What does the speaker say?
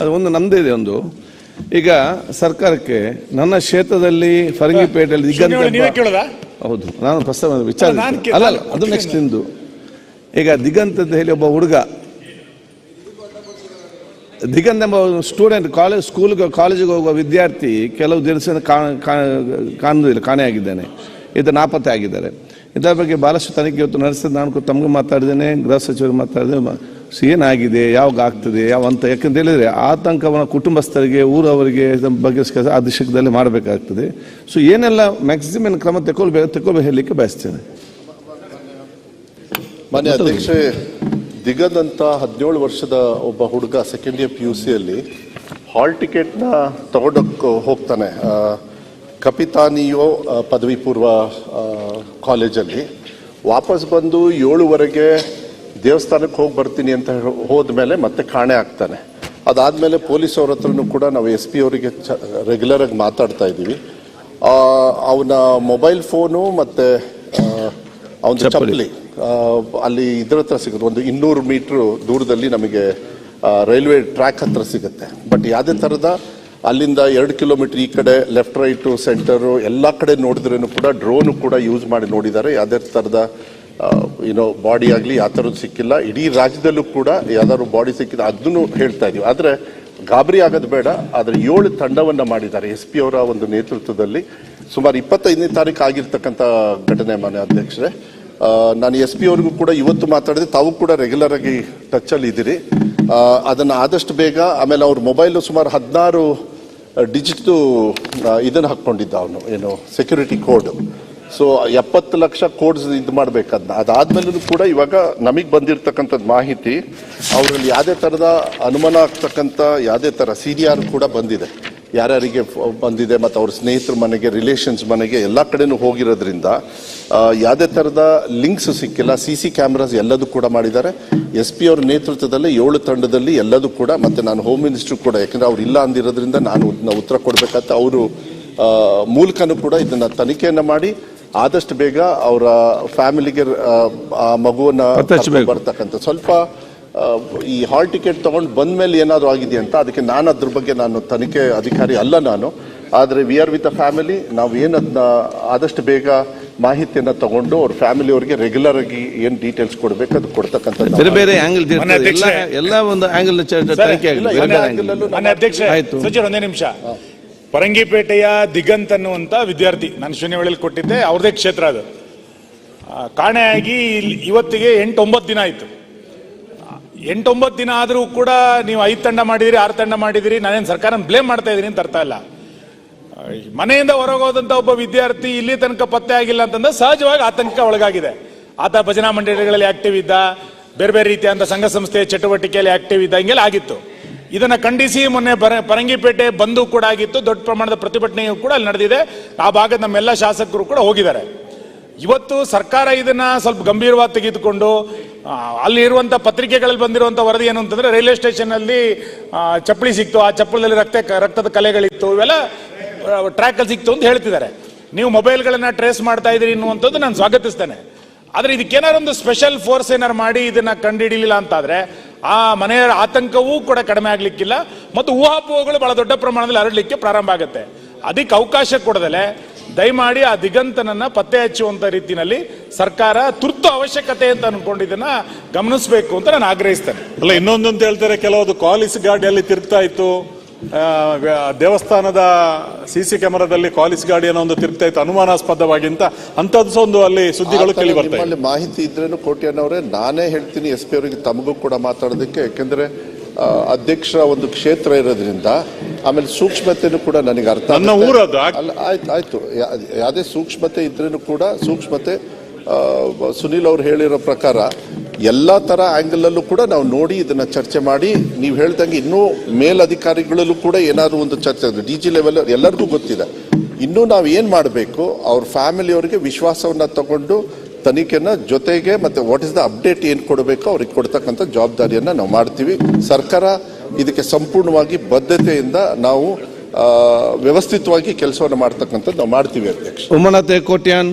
ಅದು ಒಂದು ನಮ್ದೇ ಇದೆ ಒಂದು. ಈಗ ಸರ್ಕಾರಕ್ಕೆ ನನ್ನ ಕ್ಷೇತ್ರದಲ್ಲಿ ಫರಂಗಿಪೇಟೆಯಲ್ಲಿ ಹೌದು ನಾನು ಪ್ರಸ್ತಾವ ವಿಚಾರ ಅಲ್ಲ, ಅದು ನೆಕ್ಸ್ಟ್ ಇಂದು ಈಗ ದಿಗಂತ್ ಅಂತ ಹೇಳಿ ಒಬ್ಬ ಹುಡುಗ ದಿಗಂತ್ ಎಂಬ ಸ್ಟೂಡೆಂಟ್ ಕಾಲೇಜ್ ಸ್ಕೂಲ್ಗೆ ಕಾಲೇಜಿಗೆ ಹೋಗುವ ವಿದ್ಯಾರ್ಥಿ ಕೆಲವು ದಿವಸ ಕಾಣುವುದಿಲ್ಲ ಕಾಣೆಯಾಗಿದ್ದಾನೆ ಇದು ನಾಪತ್ತೆ ಆಗಿದ್ದಾರೆ. ಇದರ ಬಗ್ಗೆ ಭಾಳಷ್ಟು ತನಿಖೆ ಇವತ್ತು ನಡೆಸಿದ ನಾನು ತಮಗೂ ಮಾತಾಡಿದ್ದೇನೆ ಗೃಹ ಸಚಿವರು ಮಾತಾಡಿದೆ ಏನಾಗಿದೆ ಯಾವಾಗ ಆಗ್ತದೆ ಯಾವ ಅಂತ ಯಾಕಂತ ಹೇಳಿದರೆ ಆತಂಕವನ್ನು ಕುಟುಂಬಸ್ಥರಿಗೆ, ಊರವರಿಗೆ ಬಗ್ಗೆ ಆ ದಿಶಕದಲ್ಲಿ ಮಾಡಬೇಕಾಗ್ತದೆ. ಸೊ ಏನೆಲ್ಲ ಮ್ಯಾಕ್ಸಿಮಮ್ ಕ್ರಮ ತಗೊಳ್ಬೇಕು ತಗೊಳ್ಬೇಕು ಹೇಳಲಿಕ್ಕೆ ಬಯಸ್ತೇನೆ. ಮಾನ್ಯ ಅಧ್ಯಕ್ಷೆ ಅಂತ ಹದಿನೇಳು ವರ್ಷದ ಒಬ್ಬ ಹುಡುಗ ಸೆಕೆಂಡ್ ಇಯರ್ ಪಿ ಯು ಸಿಯಲ್ಲಿ ಹಾಲ್ ಟಿಕೆಟ್ನ ತಗೊಂಡೋಗ್ ಹೋಗ್ತಾನೆ. ಕಪಿತಾನಿಯೋ ಪದವಿ ಪೂರ್ವ ಕಾಲೇಜಲ್ಲಿ ವಾಪಸ್ ಬಂದು ಏಳುವರೆಗೆ ದೇವಸ್ಥಾನಕ್ಕೆ ಹೋಗಿ ಬರ್ತೀನಿ ಅಂತ ಹೋದ ಮೇಲೆ ಮತ್ತೆ ಕಾಣೆ ಆಗ್ತಾನೆ. ಅದಾದಮೇಲೆ ಪೊಲೀಸ್ ಅವ್ರ ಹತ್ರನೂ ಕೂಡ ನಾವು ಎಸ್ ಪಿ ಅವರಿಗೆ ಚ ರೆಗ್ಯುಲರ್ ಆಗಿ ಮಾತಾಡ್ತಾ ಇದ್ದೀವಿ. ಅವನ ಮೊಬೈಲ್ ಫೋನು ಮತ್ತು ಅವನ ಚಪ್ಪಲಿ. ಅಲ್ಲಿ ಇದ್ರ ಹತ್ರ ಸಿಗುತ್ತೆ. ಒಂದು ಇನ್ನೂರು ಮೀಟ್ರ್ ದೂರದಲ್ಲಿ ನಮಗೆ ರೈಲ್ವೆ ಟ್ರ್ಯಾಕ್ ಹತ್ರ ಸಿಗುತ್ತೆ. ಬಟ್ ಯಾವುದೇ ಥರದ ಅಲ್ಲಿಂದ ಎರಡು ಕಿಲೋಮೀಟ್ರ್ ಈ ಕಡೆ ಲೆಫ್ಟ್ ರೈಟು ಸೆಂಟರು ಎಲ್ಲ ಕಡೆ ನೋಡಿದ್ರೂ ಕೂಡ ಡ್ರೋನು ಕೂಡ ಯೂಸ್ ಮಾಡಿ ನೋಡಿದ್ದಾರೆ. ಯಾವುದೇ ಥರದ ಏನೋ ಬಾಡಿ ಆಗಲಿ ಆ ಥರದ್ದು ಸಿಕ್ಕಿಲ್ಲ. ಇಡೀ ರಾಜ್ಯದಲ್ಲೂ ಕೂಡ ಯಾವ್ದಾದ್ರು ಬಾಡಿ ಸಿಕ್ಕಿದ ಅದನ್ನು ಹೇಳ್ತಾ ಇದೀವಿ. ಆದರೆ ಗಾಬರಿ ಆಗೋದು ಬೇಡ. ಆದರೆ ಏಳು ತಂಡವನ್ನು ಮಾಡಿದ್ದಾರೆ ಎಸ್ ಪಿ ಅವರ ಒಂದು ನೇತೃತ್ವದಲ್ಲಿ. ಸುಮಾರು ಇಪ್ಪತ್ತೈದನೇ ತಾರೀಕು ಆಗಿರ್ತಕ್ಕಂಥ ಘಟನೆ, ಮಾನ್ಯ ಅಧ್ಯಕ್ಷರೇ. ನಾನು ಎಸ್ ಪಿ ಅವ್ರಿಗೂ ಕೂಡ ಇವತ್ತು ಮಾತಾಡಿದೆ. ತಾವು ಕೂಡ ರೆಗ್ಯುಲರ್ ಆಗಿ ಟಚ್ ಅಲ್ಲಿ ಇದ್ದೀರಿ. ಅದನ್ನ ಆದಷ್ಟು ಬೇಗ, ಆಮೇಲೆ ಅವ್ರ ಮೊಬೈಲು ಸುಮಾರು ಹದಿನಾರು ಡಿಜಿಟ್ ಇದನ್ನು ಹಾಕ್ಕೊಂಡಿದ್ದ ಅವನು. ಏನು ಸೆಕ್ಯೂರಿಟಿ ಕೋಡ್ ಸೊ ಎಪ್ಪತ್ತು ಲಕ್ಷ ಕೋಡ್ಸ್ ಇದು ಮಾಡ್ಬೇಕದ್ನ. ಅದಾದ್ಮೇಲೂ ಕೂಡ ಇವಾಗ ನಮಗೆ ಬಂದಿರತಕ್ಕಂಥದ್ದು ಮಾಹಿತಿ, ಅವರಲ್ಲಿ ಯಾವುದೇ ಥರದ ಅನುಮಾನ ಆಗ್ತಕ್ಕಂಥ ಯಾವುದೇ ಥರ ಸಿ ಡಿ ಆರ್ ಕೂಡ ಬಂದಿದೆ. ಯಾರ್ಯಾರಿಗೆ ಬಂದಿದೆ ಮತ್ತು ಅವ್ರ ಸ್ನೇಹಿತರ ಮನೆಗೆ, ರಿಲೇಷನ್ಸ್ ಮನೆಗೆ ಎಲ್ಲ ಕಡೆನೂ ಹೋಗಿರೋದ್ರಿಂದ ಯಾವುದೇ ಥರದ ಲಿಂಕ್ಸ್ ಸಿಕ್ಕಿಲ್ಲ. ಸಿ ಸಿ ಕ್ಯಾಮ್ರಾಸ್ ಎಲ್ಲದೂ ಕೂಡ ಮಾಡಿದ್ದಾರೆ. ಎಸ್ ಪಿ ಅವ್ರ ನೇತೃತ್ವದಲ್ಲಿ ಏಳು ತಂಡದಲ್ಲಿ ಎಲ್ಲದೂ ಕೂಡ ಮತ್ತು ನಾನು ಹೋಮ್ ಮಿನಿಸ್ಟ್ರು ಕೂಡ, ಯಾಕಂದರೆ ಅವ್ರು ಇಲ್ಲ ಅಂದಿರೋದ್ರಿಂದ ನಾನು ಉತ್ತರ ಕೊಡಬೇಕಂತ ಅವರು ಮೂಲಕನೂ ಕೂಡ ಇದನ್ನು ತನಿಖೆಯನ್ನು ಮಾಡಿ ಆದಷ್ಟು ಬೇಗ ಅವರ ಫ್ಯಾಮಿಲಿಗೆ ಆ ಮಗುವನ್ನ ಬರ್ತಕ್ಕಂಥ ಸ್ವಲ್ಪ ಈ ಹಾಲ್ ಟಿಕೆಟ್ ತಗೊಂಡು ಬಂದ ಮೇಲೆ ಏನಾದರೂ ಆಗಿದೆ ಅಂತ ಅದಕ್ಕೆ ನಾನು ಅದ್ರ ಬಗ್ಗೆ ನಾನು ತನಿಖೆ ಅಧಿಕಾರಿ ಅಲ್ಲ ನಾನು. ಆದರೆ we are with a family ನಾವು ಏನು ಅದನ್ನ ಆದಷ್ಟು ಬೇಗ ಮಾಹಿತಿಯನ್ನು ತಗೊಂಡು ಅವ್ರ ಫ್ಯಾಮಿಲಿ ಅವರಿಗೆ ರೆಗ್ಯುಲರ್ ಆಗಿ ಏನು ಡೀಟೇಲ್ಸ್ ಕೊಡಬೇಕು ಅದು ಕೊಡ್ತಕ್ಕಂಥ ಬೇರೆ ಬೇರೆ ಆಂಗಲ್ ಎಲ್ಲ ಒಂದು ಆಂಗಲ್ ಆಯ್ತು. ಒಂದೇ ನಿಮಿಷ. ಪರಂಗಿಪೇಟೆಯ ದಿಗಂತ್ ಅನ್ನುವಂತ ವಿದ್ಯಾರ್ಥಿ ನಾನು ಶೂನ್ಯವೇಳೆಯಲ್ಲಿ ಕೊಟ್ಟಿದ್ದೆ, ಅವ್ರದೇ ಕ್ಷೇತ್ರ ಅದು. ಕಾಣೆಯಾಗಿ ಇವತ್ತಿಗೆ ಎಂಟು ಒಂಬತ್ತು ದಿನ ಆಯ್ತು. ಎಂಟೊಂಬತ್ತು ದಿನ ಆದರೂ ಕೂಡ ನೀವು ಐದು ತಂಡ ಮಾಡಿದಿರಿ, ಆರು ತಂಡ ಮಾಡಿದಿರಿ, ನಾನೇನು ಸರ್ಕಾರನ ಬ್ಲೇಮ್ ಮಾಡ್ತಾ ಇದ್ದೀನಿ ಅಂತ ಅರ್ಥ ಇಲ್ಲ ಮನೆಯಿಂದ ಹೊರಗೋದಂಥ ಒಬ್ಬ ವಿದ್ಯಾರ್ಥಿ ಇಲ್ಲಿ ತನಕ ಪತ್ತೆ ಆಗಿಲ್ಲ ಅಂತಂದ್ರೆ ಸಹಜವಾಗಿ ಆತಂಕ ಒಳಗಾಗಿದೆ. ಆತ ಭಜನಾ ಮಂಡಳಿಗಳಲ್ಲಿ ಆಕ್ಟಿವ್ ಇದ್ದ, ಬೇರೆ ಬೇರೆ ರೀತಿಯಾದಂಥ ಸಂಘ ಸಂಸ್ಥೆಯ ಚಟುವಟಿಕೆಯಲ್ಲಿ ಆಕ್ಟಿವ್ ಇದ್ದ, ಹಿಂಗೆಲ್ಲ ಆಗಿತ್ತು. ಇದನ್ನ ಖಂಡಿಸಿ ಮೊನ್ನೆ ಪರಂಗಿಪೇಟೆ ಬಂದು ಕೂಡ ಆಗಿತ್ತು. ದೊಡ್ಡ ಪ್ರಮಾಣದ ಪ್ರತಿಭಟನೆಯು ಕೂಡ ಅಲ್ಲಿ ನಡೆದಿದೆ. ಆ ಭಾಗದ ನಮ್ಮೆಲ್ಲ ಶಾಸಕರು ಕೂಡ ಹೋಗಿದ್ದಾರೆ. ಇವತ್ತು ಸರ್ಕಾರ ಇದನ್ನ ಸ್ವಲ್ಪ ಗಂಭೀರವಾಗಿ ತೆಗೆದುಕೊಂಡು ಅಲ್ಲಿ ಇರುವಂತ ಪತ್ರಿಕೆಗಳಲ್ಲಿ ಬಂದಿರುವಂತ ವರದಿ ಏನು ಅಂತಂದ್ರೆ ರೈಲ್ವೆ ಸ್ಟೇಷನ್ ಅಲ್ಲಿ ಆ, ಚಪ್ಪಲಿ ಸಿಕ್ತು. ಆ ಚಪ್ಪಳದಲ್ಲಿ ರಕ್ತ ರಕ್ತದ ಕಲೆಗಳಿತ್ತು. ಇವೆಲ್ಲ ಟ್ರ್ಯಾಕ್ ಅಲ್ಲಿ ಸಿಕ್ತು ಅಂತ ಹೇಳ್ತಿದ್ದಾರೆ. ನೀವು ಮೊಬೈಲ್ಗಳನ್ನು ಟ್ರೇಸ್ ಮಾಡ್ತಾ ಇದ್ರಿ ಅನ್ನುವಂಥದ್ದು ನಾನು ಸ್ವಾಗತಿಸ್ತೇನೆ. ಆದ್ರೆ ಇದಕ್ಕೇನಾದ್ರು ಒಂದು ಸ್ಪೆಷಲ್ ಫೋರ್ಸ್ ಏನಾರು ಮಾಡಿ ಇದನ್ನ ಕಂಡುಹಿಡಿಲಿಲ್ಲ ಅಂತಾದ್ರೆ ಆ ಮನೆಯ ಆತಂಕವೂ ಕೂಡ ಕಡಿಮೆ ಆಗ್ಲಿಕ್ಕಿಲ್ಲ ಮತ್ತು ಊಹಾಪೋಹಗಳು ಬಹಳ ದೊಡ್ಡ ಪ್ರಮಾಣದಲ್ಲಿ ಹರಡಲಿಕ್ಕೆ ಪ್ರಾರಂಭ ಆಗುತ್ತೆ. ಅದಕ್ಕೆ ಅವಕಾಶ ಕೊಡದಲೆ ದಯಮಾಡಿ ಆ ದಿಗಂತನನ್ನ ಪತ್ತೆ ಹಚ್ಚುವಂತ ರೀತಿಯಲ್ಲಿ ಸರ್ಕಾರ ತುರ್ತು ಅವಶ್ಯಕತೆ ಅಂತ ಅನ್ಕೊಂಡಿದ್ದನ್ನ ಗಮನಿಸಬೇಕು ಅಂತ ನಾನು ಆಗ್ರಹಿಸ್ತೇನೆ. ಅಲ್ಲ, ಇನ್ನೊಂದು ಅಂತ ಹೇಳ್ತಾರೆ, ಕೆಲವೊಂದು ಕಾಲಿಸ್ ಗಾಡಿಯಲ್ಲಿ ತಿರುಗ್ತಾ ಇತ್ತು. ದೇವಸ್ಥಾನದ ಸಿ ಸಿ ಕ್ಯಾಮೆರಾದಲ್ಲಿ ಕಾಲಿಸ್ ಗಾಡಿ ಅನ್ನೋ ಒಂದು ತಿರುಗ್ತಾ ಇತ್ತು ಅನುಮಾನಾಸ್ಪದವಾಗಿ ಅಂತ ಅಂತದ್ದು ಸಹ ಒಂದು ಅಲ್ಲಿ ಸುದ್ದಿಗಳು ಕೇಳಿ ಬರ್ತವೆ ಅಲ್ಲಿ ಮಾಹಿತಿ ಇದ್ರೇನು ಕೋಟ್ಯಾನವರೇ ನಾನೇ ಹೇಳ್ತೀನಿ ಎಸ್ ಪಿ ಅವರಿಗೆ ತಮಗೂ ಕೂಡ ಮಾತಾಡೋದಕ್ಕೆ ಯಾಕೆಂದ್ರೆ ಅಧ್ಯಕ್ಷ ಅಧ್ಯಕ್ಷರ ಒಂದು ಕ್ಷೇತ್ರ ಇರೋದ್ರಿಂದ ಆಮೇಲೆ ಸೂಕ್ಷ್ಮತೆನೂ ಕೂಡ ನನಗೆ ಅರ್ಥ ನನ್ನ. ಊರದು, ಆಯ್ತು ಆಯ್ತು ಯಾವುದೇ ಸೂಕ್ಷ್ಮತೆ ಇದ್ರೇನು ಕೂಡ ಸೂಕ್ಷ್ಮತೆ ಸುನೀಲ್ ಅವ್ರು ಹೇಳಿರೋ ಪ್ರಕಾರ ಎಲ್ಲ ತರ ಆಂಗಲ್ ಅಲ್ಲೂ ಕೂಡ ನಾವು ನೋಡಿ ಇದನ್ನ ಚರ್ಚೆ ಮಾಡಿ, ನೀವು ಹೇಳ್ದಂಗೆ ಇನ್ನೂ ಮೇಲಧಿಕಾರಿಗಳಲ್ಲೂ ಕೂಡ ಏನಾದರೂ ಒಂದು ಚರ್ಚೆ ಡಿ ಜಿ ಲೆವೆಲ್ ಎಲ್ಲರಿಗೂ ಗೊತ್ತಿದೆ. ಇನ್ನೂ ನಾವು ಏನು ಮಾಡಬೇಕು, ಅವ್ರ ಫ್ಯಾಮಿಲಿಯವರಿಗೆ ವಿಶ್ವಾಸವನ್ನ ತಗೊಂಡು ತನಿಖೆನ ಜೊತೆಗೆ ಮತ್ತೆ ವಾಟ್ ಇಸ್ ದ ಅಪ್ಡೇಟ್ ಏನು ಕೊಡಬೇಕು, ಅವ್ರಿಗೆ ಕೊಡ್ತಕ್ಕಂಥ ಜವಾಬ್ದಾರಿಯನ್ನ ನಾವು ಮಾಡ್ತೀವಿ. ಸರ್ಕಾರ ಇದಕ್ಕೆ ಸಂಪೂರ್ಣವಾಗಿ ಬದ್ಧತೆಯಿಂದ ನಾವು ವ್ಯವಸ್ಥಿತವಾಗಿ ಕೆಲಸವನ್ನು ಮಾಡ್ತಕ್ಕಂಥದ್ದು ನಾವು ಮಾಡ್ತೀವಿ ಅಧ್ಯಕ್ಷ. ಉಮ್ಮನತೆ ಕೋಟ್ಯಾನ್.